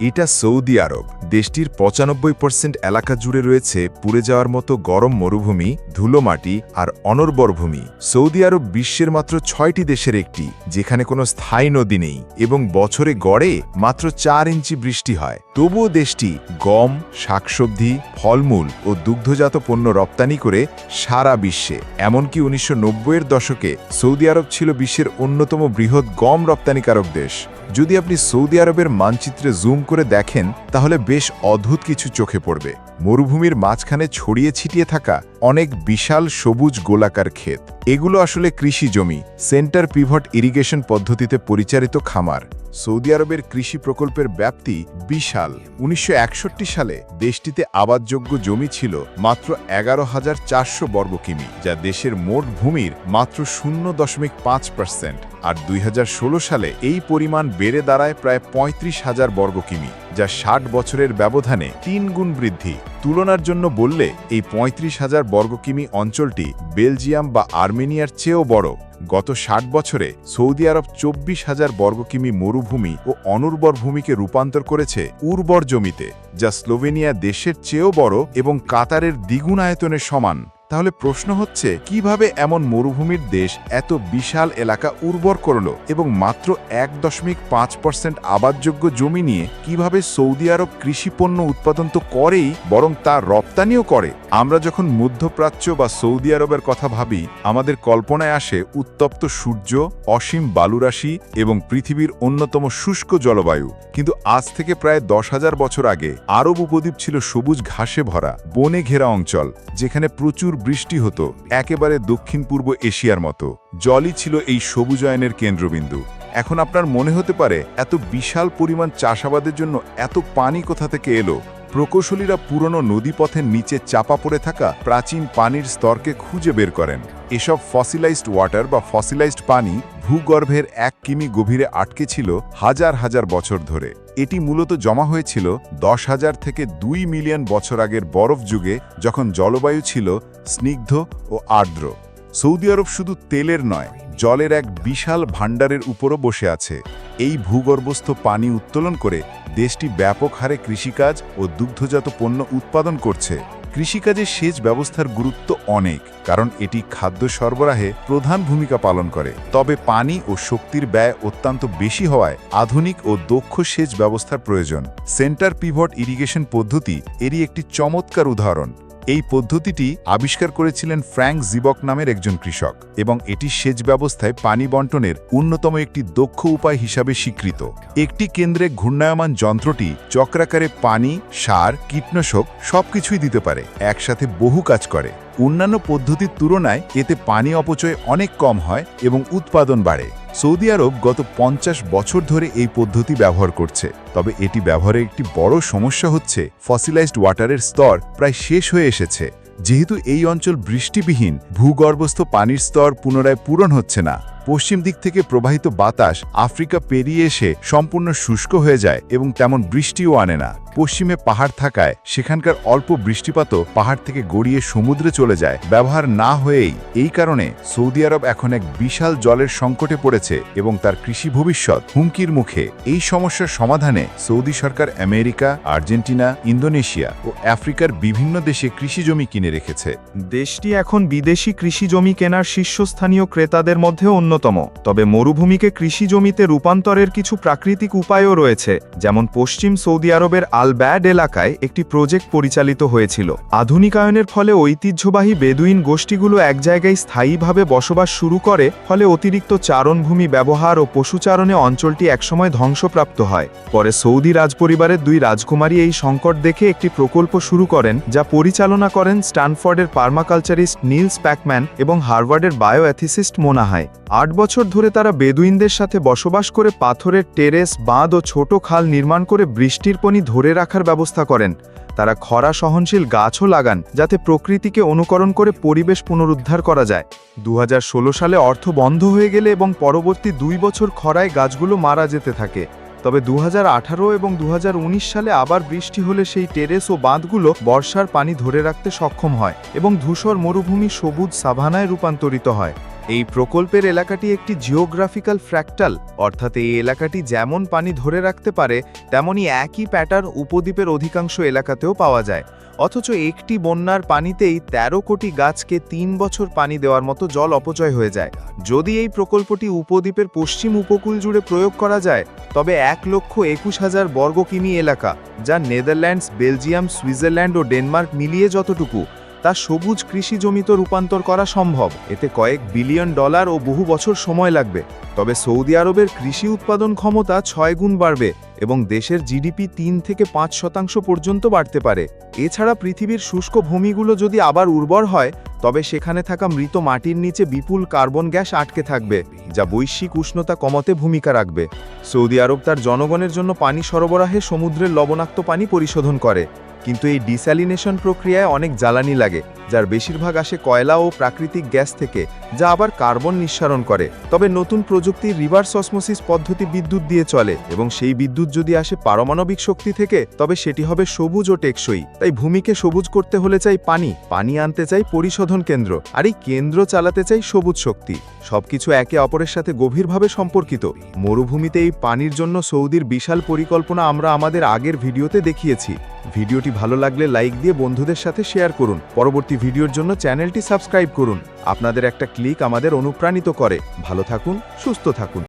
এটা সৌদি আরব। দেশটির পঁচানব্বই পার্সেন্ট এলাকা জুড়ে রয়েছে পুড়ে যাওয়ার মতো গরম মরুভূমি, ধুলো মাটি আর অনর্বর ভূমি। সৌদি আরব বিশ্বের মাত্র ছয়টি দেশের একটি, যেখানে কোনো স্থায়ী নদী নেই এবং বছরে গড়ে মাত্র চার ইঞ্চি বৃষ্টি হয়। তবুও দেশটি গম, শাকসবজি, ফলমূল ও দুগ্ধজাত পণ্য রপ্তানি করে সারা বিশ্বে। এমনকি উনিশশো নব্বই এর দশকে সৌদি আরব ছিল বিশ্বের অন্যতম বৃহৎ গম রপ্তানিকারক দেশ। যদি আপনি সৌদি আরবের মানচিত্রে জুম করে দেখেন, তাহলে বেশ অদ্ভুত কিছু চোখে পড়বে। মরুভূমির মাঝখানে ছড়িয়ে ছিটিয়ে থাকা অনেক বিশাল সবুজ গোলাকার ক্ষেত। এগুলো আসলে কৃষি জমি, সেন্টার পিভট ইরিগেশন পদ্ধতিতে পরিচালিত খামার। সৌদি আরবের কৃষি প্রকল্পের ব্যাপ্তি বিশাল। উনিশশো সালে দেশটিতে আবাদযোগ্য জমি ছিল মাত্র এগারো হাজার চারশো বর্গ কিমি, যা দেশের মোট ভূমির মাত্র শূন্য দশমিক পাঁচ পার্সেন্ট। আর দুই হাজার ষোলো সালে এই পরিমাণ বেড়ে দাঁড়ায় প্রায় পঁয়ত্রিশ হাজার বর্গ কিমি, যা ষাট বছরের ব্যবধানে তিন গুণ বৃদ্ধি। তুলনার জন্য বললে এই পঁয়ত্রিশ হাজার বর্গ কিমি অঞ্চলটি বেলজিয়াম বা আর্মেনিয়ার চেয়েও বড়। গত ষাট বছরে সৌদি আরব চব্বিশ হাজার বর্গকিমি মরুভূমি ও অনুর্বর ভূমিকে রূপান্তর করেছে উর্বর জমিতে, যা স্লোভেনিয়া দেশের চেয়েও বড় এবং কাতারের দ্বিগুণ আয়তনের সমান। তাহলে প্রশ্ন হচ্ছে, কীভাবে এমন মরুভূমির দেশ এত বিশাল এলাকা উর্বর করল এবং মাত্র এক দশমিক পাঁচ পার্সেন্ট আবাদযোগ্য জমি নিয়ে কীভাবে সৌদি আরব কৃষি পণ্য উৎপাদন তো করেই, বরং তা রপ্তানিও করে? আমরা যখন মধ্যপ্রাচ্য বা সৌদি আরবের কথা ভাবি, আমাদের কল্পনায় আসে উত্তপ্ত সূর্য, অসীম বালুরাশি এবং পৃথিবীর অন্যতম শুষ্ক জলবায়ু। কিন্তু আজ থেকে প্রায় দশ হাজার বছর আগে আরব উপদ্বীপ ছিল সবুজ ঘাসে ভরা, বনে ঘেরা অঞ্চল, যেখানে প্রচুর বৃষ্টি হতো, একেবারে দক্ষিণ পূর্ব এশিয়ার মতো। জলই ছিল এই সবুজায়নের কেন্দ্রবিন্দু। এখন আপনার মনে হতে পারে, এত বিশাল পরিমাণ চাষাবাদের জন্য এত পানি কোথা থেকে এলো? প্রকৌশলীরা পুরনো নদীপথের নিচে চাপা পড়ে থাকা প্রাচীন পানির স্তরকে খুঁজে বের করেন। এসব ফসিলাইজড ওয়াটার বা ফসিলাইজড পানি ভূগর্ভের এক কিমি গভীরে আটকে ছিল হাজার হাজার বছর ধরে। এটি মূলত জমা হয়েছিল দশ হাজার থেকে দুই মিলিয়ন বছর আগের বরফ যুগে, যখন জলবায়ু ছিল স্নিগ্ধ ও আর্দ্র। সৌদি আরব শুধু তেলের নয়, জলের এক বিশাল ভাণ্ডারের উপরও বসে আছে। এই ভূগর্ভস্থ পানি উত্তোলন করে দেশটি ব্যাপক হারে কৃষিকাজ ও দুগ্ধজাত পণ্য উৎপাদন করছে। কৃষিকাজে সেচ ব্যবস্থার গুরুত্ব অনেক, কারণ এটি খাদ্য সরবরাহে প্রধান ভূমিকা পালন করে। তবে পানি ও শক্তির ব্যয় অত্যন্ত বেশি হওয়ায় আধুনিক ও দক্ষ সেচ ব্যবস্থার প্রয়োজন। সেন্টার পিভট ইরিগেশন পদ্ধতি এরই একটি চমৎকার উদাহরণ। এই পদ্ধতিটি আবিষ্কার করেছিলেন ফ্র্যাঙ্ক জিবক নামের একজন কৃষক এবং এটি সেচ ব্যবস্থায় পানি বন্টনের অন্যতম একটি দক্ষ উপায় হিসাবে স্বীকৃত। একটি কেন্দ্রে ঘূর্ণায়মান যন্ত্রটি, চক্রাকারে পানি, সার, কীটনাশক সবকিছুই দিতে পারে, একসাথে বহু কাজ করে। অন্যান্য পদ্ধতির তুলনায় এতে পানি অপচয় অনেক কম হয় এবং উৎপাদন বাড়ে। সৌদি আরব গত পঞ্চাশ বছর ধরে এই পদ্ধতি ব্যবহার করছে। তবে এটি ব্যবহারের একটি বড় সমস্যা হচ্ছে ফসিলাইজড ওয়াটারের স্তর প্রায় শেষ হয়ে এসেছে। যেহেতু এই অঞ্চল বৃষ্টিবিহীন, ভূগর্ভস্থ পানির স্তর পুনরায় পূরণ হচ্ছে না। পশ্চিম দিক থেকে প্রবাহিত বাতাস আফ্রিকা পেরিয়ে এসে সম্পূর্ণ শুষ্ক হয়ে যায় এবং তেমন বৃষ্টিও আনে না। পশ্চিমে পাহাড় থাকায় সেখানকার অল্প বৃষ্টিপাতও পাহাড় থেকে গড়িয়ে সমুদ্রে চলে যায়। ব্যবহার না হয়েই এই কারণে সৌদি আরব এখন এক বিশাল জলের সংকটে পড়েছে এবং তার কৃষি ভবিষ্যৎ হুমকির মুখে। এই সমস্যার সমাধানে সৌদি সরকার আমেরিকা, আর্জেন্টিনা, ইন্দোনেশিয়া ও আফ্রিকার বিভিন্ন দেশে কৃষি জমি কিনে রেখেছে। দেশটি এখন বিদেশি কৃষি জমি কেনার শীর্ষস্থানীয় ক্রেতাদের মধ্যে অন্যতম। তবে মরুভূমিকে কৃষি জমিতে রূপান্তরের কিছু প্রাকৃতিক উপায়ও রয়েছে, যেমন পশ্চিম সৌদি আরবের আল ব্যাড এলাকায় একটি প্রজেক্ট পরিচালিত হয়েছিল। আধুনিকায়নের ফলে ঐতিহ্যবাহী বেদুইন গোষ্ঠীগুলো এক জায়গায় স্থায়ীভাবে বসবাস শুরু করে, ফলে অতিরিক্ত চারণভূমি ব্যবহার ও পশুচারণে অঞ্চলটি একসময় ধ্বংসপ্রাপ্ত হয়। পরে সৌদি রাজপরিবারের দুই রাজকুমারী এই সংকট দেখে একটি প্রকল্প শুরু করেন, যা পরিচালনা করেন স্ট্যানফোর্ডের পার্মাকালচারিস্ট নীলস প্যাকম্যান এবং হার্ভার্ডের বায়োঅ্যাথিসিস্ট মোনাহায় আট বছর ধরে তারা বেদুইনদের সাথে বসবাস করে পাথরের টেরেস, বাঁধ ও ছোট খাল নির্মাণ করে বৃষ্টির পানি ধরে রাখার ব্যবস্থা করেন। তারা খরা সহনশীল গাছও লাগান, যাতে প্রকৃতিকে অনুকরণ করে পরিবেশ পুনরুদ্ধার করা যায়। দু হাজার ষোলো সালে অর্থ বন্ধ হয়ে গেলে এবং পরবর্তী দুই বছর খরায় গাছগুলো মারা যেতে থাকে। তবে দু হাজার আঠারো এবং দু হাজার উনিশ সালে আবার বৃষ্টি হলে সেই টেরেস ও বাঁধগুলো বর্ষার পানি ধরে রাখতে সক্ষম হয় এবং ধূসর মরুভূমি সবুজ সাভানায় রূপান্তরিত হয়। এই প্রকল্পের এলাকাটি একটি জিওগ্রাফিক্যাল ফ্র্যাক্টাল অর্থাৎ এই এলাকাটি যেমন পানি ধরে রাখতে পারে, তেমনি একই প্যাটার্ন উপদ্বীপের অধিকাংশ এলাকাতেও পাওয়া যায়। অথচ একটি বন্যার পানিতেই ১৩ কোটি গাছকে তিন বছর পানি দেওয়ার মতো জল অপচয় হয়ে যায়। যদি এই প্রকল্পটি উপদ্বীপের পশ্চিম উপকূল জুড়ে প্রয়োগ করা যায়, তবে এক লক্ষ একুশ হাজার বর্গ কিমি এলাকা, যা নেদারল্যান্ডস, বেলজিয়াম, সুইজারল্যান্ড ও ডেনমার্ক মিলিয়ে যতটুকু তা সবুজ কৃষি জমিতে রূপান্তর করা সম্ভব। এতে কয়েক বিলিয়ন ডলার ও বহু বছর সময় লাগবে। তবে সৌদি আরবের কৃষি উৎপাদন ক্ষমতা ছয় গুণ বাড়বে এবং দেশের জিডিপি তিন থেকে পাঁচ শতাংশ পর্যন্ত বাড়তে পারে। এছাড়া পৃথিবীর শুষ্ক ভূমিগুলো যদি আবার উর্বর হয়, তবে সেখানে থাকা মৃত মাটির নিচে বিপুল কার্বন গ্যাস আটকে থাকবে, যা বৈশ্বিক উষ্ণতা কমাতে ভূমিকা রাখবে। সৌদি আরব তার জনগণের জন্য পানি সরবরাহে সমুদ্রের লবণাক্ত পানি পরিশোধন করে। কিন্তু এই ডিস্যালিনেশন প্রক্রিয়ায় অনেক জ্বালানি লাগে, যার বেশিরভাগ আসে কয়লা ও প্রাকৃতিক গ্যাস থেকে, যা আবার কার্বন নিঃসারণ করে। তবে নতুন প্রযুক্তির রিভার্স অসমোসিস পদ্ধতি বিদ্যুৎ দিয়ে চলে, এবং সেই বিদ্যুৎ যদি আসে পারমাণবিক শক্তি থেকে, তবে সেটি হবে সবুজ ও টেকসই। তাই ভূমিকে সবুজ করতে হলে চাই পানি পানি আনতে চাই পরিশোধন কেন্দ্র, আর এই কেন্দ্র চালাতে চাই সবুজ শক্তি। সবকিছু একে অপরের সাথে গভীরভাবে সম্পর্কিত। মরুভূমিতে এই পানির জন্য সৌদির বিশাল পরিকল্পনা আমরা আমাদের আগের ভিডিওতে দেখিয়েছি। ভিডিওটি ভালো লাগলে লাইক দিয়ে বন্ধুদের সাথে শেয়ার করুন। পরবর্তী ভিডিওর জন্য চ্যানেলটি সাবস্ক্রাইব করুন। আপনাদের একটা ক্লিক আমাদের অনুপ্রাণিত করে। ভালো থাকুন, সুস্থ থাকুন।